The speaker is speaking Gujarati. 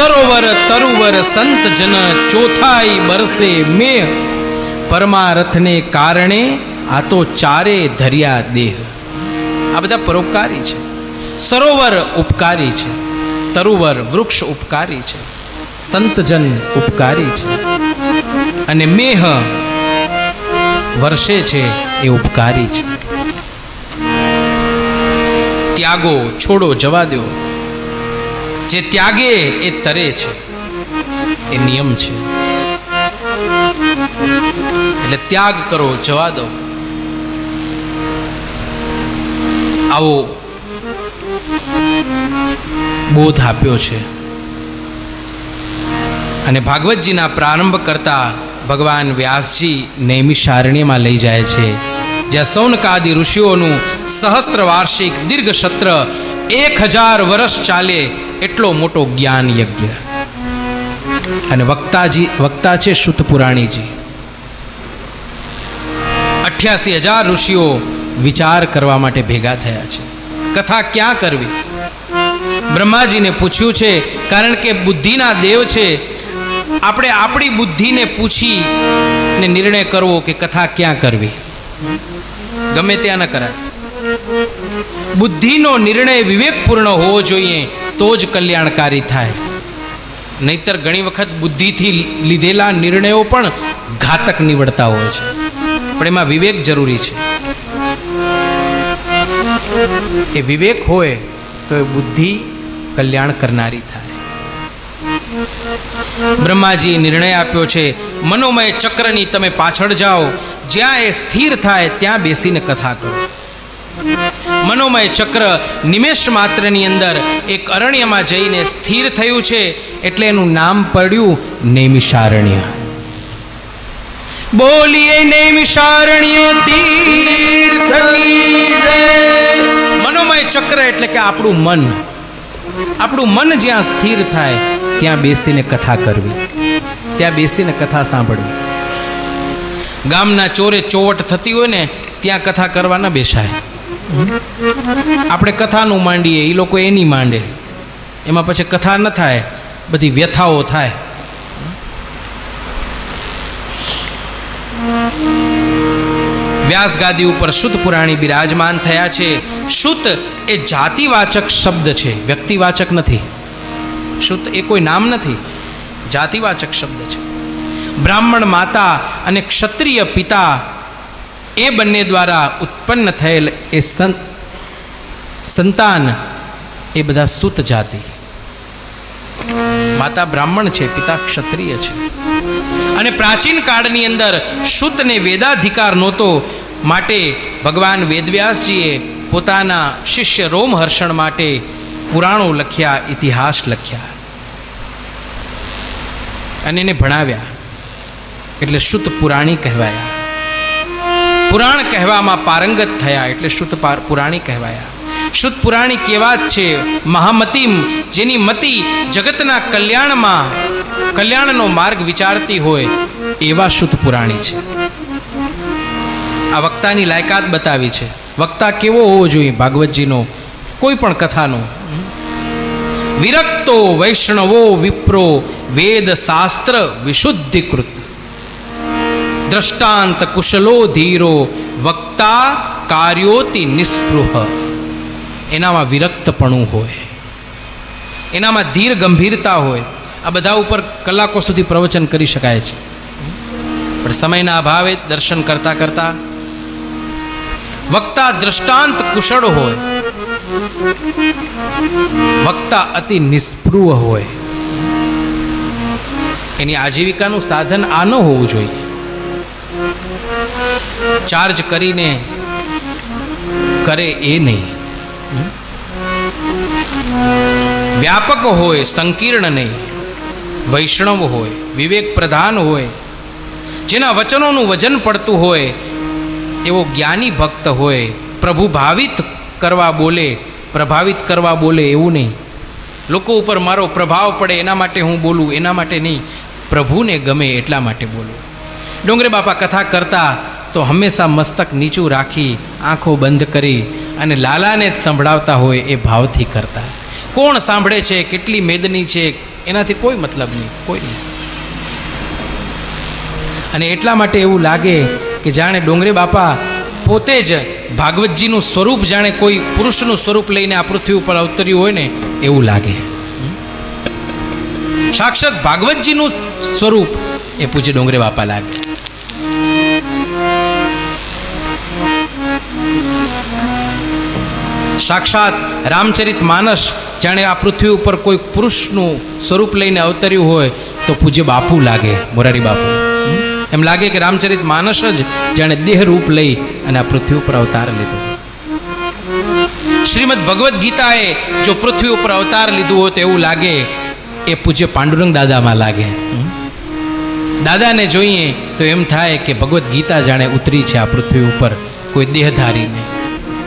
સરોવર તરુવર સંત જન ચોથાઈ બરસે મેહ. પરમારથને કારણે આ તો ચારે ધર્યા દેહ. આ બધા પરોપકારી છે. સરોવર ઉપકારી છે. તરુવર વૃક્ષ ઉપકારી છે. સંતજન ઉપકારી છે. અને મેહ વર્ષે છે એ ઉપકારી છે. ત્યાગો છોડો જવા દો. જે ત્યાગે એ તરે છે. એ નિયમ છે. એટલે ત્યાગ કરો, જવા દો. આવો બોધ આપ્યો છે. અને ભાગવતજીના પ્રારંભ કરતા ભગવાન વ્યાસજી નૈમિષારણ્યમાં લઈ જાય છે. જ્યાં સૌનકાદી ઋષિઓનું સહસ્ત્ર વાર્ષિક દીર્ઘ સત્ર એક હજાર વર્ષ ચાલે એટલો મોટો જ્ઞાન યજ્ઞ. અને વક્તાજી, વક્તા છે શુદ્ધ પુરાણીજી. અઠ્યાસી હજાર ઋષિઓ વિચાર કરવા માટે ભેગા થયા છે. કથા ક્યાં કરવી? બ્રહ્માજીને પૂછ્યું છે, કારણ કે બુદ્ધિના દેવ છે, આપણે આપણી બુદ્ધિને પૂછી ને નિર્ણય કરવો કે કથા ક્યાં કરવી. ગમે ત્યાં ન કરાય. બુદ્ધિનો નિર્ણય વિવેકપૂર્ણ હોવો જોઈએ, તો જ કલ્યાણકારી થાય. નહીતર ઘણી વખત બુદ્ધિથી લીધેલા નિર્ણયો પણ ઘાતક નીવડતા હોય છે. પણ એમાં વિવેક જરૂરી છે. એ વિવેક હોય, તો એ બુદ્ધિ કલ્યાણ કરનારી થાય. બ્રહ્માજી નિર્ણય આપ્યો છે, મનોમય ચક્રની તમે પાછળ જાઓ, જ્યાં એ સ્થિર થાય ત્યાં બેસીને કથા કરો. મનોમય ચક્ર નિમેષ માત્રની અંદર એક અરણ્યમાં જઈને સ્થિર થયું છે એટલે એનું નામ પડ્યું નૈમિષારણ્ય. બોલીએ નૈમિષારણ્ય મનોમય ચક્ર એટલે કે આપણું મન. આપણું મન જ્યાં સ્થિર થાય, ત્યાં બેસીને કથા કરવી. ત્યાં બેસીને કથા સાંભળવી. ગામના ચોરે ચોવટ થતી હોય ને, ત્યાં કથા કરવા ન બેસાય. આપણે કથાનું માંડીએ એ લોકો એની માંડે. એમાં પછી કથા ન થાય, બધી વ્યથાઓ થાય. વ્યાસ ગાદી ઉપર શુદ્ધ પુરાણી બિરાજમાન થયા છે. શુદ્ધ એ જાતિવાચક શબ્દ છે, વ્યક્તિવાચક નથી. શુદ્ધ એ કોઈ નામ નથી, જાતિવાચક શબ્દ છે. બ્રાહ્મણ માતા અને ક્ષત્રિય પિતા એ બંને દ્વારા ઉત્પન્ન થયેલ એ સંતાન એ બધા સુત જાતિ. માતા બ્રાહ્મણ છે, પિતા ક્ષત્રિય છે. અને પ્રાચીન કાળની અંદર શુદ્ધને વેદાધિકાર નહોતો માટે ભગવાન વેદવ્યાસજીએ પોતાના શિષ્ય રોમહર્ષણ માટે પુરાણો લખ્યા, ઇતિહાસ લખ્યા. અને એને ભણાવ્યા. એટલે શુદ્ધ પુરાણી કહેવાયા. પુરાણ કહેવામાં પારંગત થયા એટલે શુદ્ધ પુરાણી કહેવાયા. શુદ્ધ પુરાણી કેવા જ છે મહામતિમ, જેની મતિ જગતના કલ્યાણમાં, કલ્યાણનો માર્ગ વિચારતી હોય એવા શુદ્ધ પુરાણી છે. આ વક્તાની લાયકાત બતાવી છે. વક્તા કેવો હોવો જોઈએ ભાગવતજીનો? કોઈ પણ કથાનો. વિરક્તો વૈષ્ણવો વિપ્રો વેદ શાસ્ત્ર વિશુદ્ધિકૃત. દ્રષ્ટાંત કુશલો ધીરો, વક્તા કાર્યોતિ નિસ્પૃહ. એનામાં વિરક્તપણું હોય. એનામાં ધીર ગંભીરતા હોય. આ બધા ઉપર કલાકો સુધી પ્રવચન કરી શકાય છે. પણ સમયના અભાવે દર્શન કરતા કરતા વક્તા દ્રષ્ટાંત કુશળ હોય. વક્તા અતિ નિસ્પૃહ હોય. એની આજીવિકાનું સાધન આ ન હોવું જોઈએ. ચાર્જ કરીને કરે એ નહીં. વ્યાપક હોય, સંકીર્ણ નહીં. વૈષ્ણવ હોય, વિવેક પ્રધાન હોય, જેના વચનોનું વજન પડતું હોય, એવો જ્ઞાની ભક્ત હોય, પ્રભુ ભાવિત કરવા બોલે, પ્રભાવિત કરવા બોલે એવું નહીં. લોકો ઉપર મારો પ્રભાવ પડે એના માટે હું બોલું, એના માટે નહીં. પ્રભુને ગમે એટલા માટે બોલું. ડોંગરે બાપા કથા કરતા તો હંમેશા મસ્તક નીચું રાખી આંખો બંધ કરી અને લાલાને જ સંભળાવતા હોય એ ભાવથી કરતા. કોણ સાંભળે છે? કેટલી મેદની છે? એનાથી કોઈ મતલબ નહીં, કોઈ નહીં. અને એટલા માટે એવું લાગે કે જાણે ડોંગરે બાપા પોતે જ ભાગવતજીનું સ્વરૂપ જાણે કોઈ પુરુષનું સ્વરૂપ લઈને આ પૃથ્વી ઉપર અવતર્યું હોય ને એવું લાગે. સાક્ષાત ભાગવતજીનું સ્વરૂપ, એ પૂજ્ય ડોંગરે બાપા લાગે. સાક્ષાત રામચરિત માનસ જાણે આ પૃથ્વી ઉપર કોઈ પુરુષનું સ્વરૂપ લઈને અવતર્યું હોય તો પૂજ્ય બાપુ લાગે, મોરારી બાપુ. એમ લાગે કે રામચરિત માનસ જ જાણે દેહ રૂપ લઈ અને આ પૃથ્વી ઉપર અવતાર લીધો. શ્રીમદ ભગવદ્ ગીતાએ જો પૃથ્વી ઉપર અવતાર લીધું હોય તો એવું લાગે, એ પૂજ્ય પાંડુરંગ દાદામાં લાગે. દાદાને જોઈએ તો એમ થાય કે ભગવદ્ ગીતા જાણે ઉતરી છે આ પૃથ્વી ઉપર કોઈ દેહધારીને.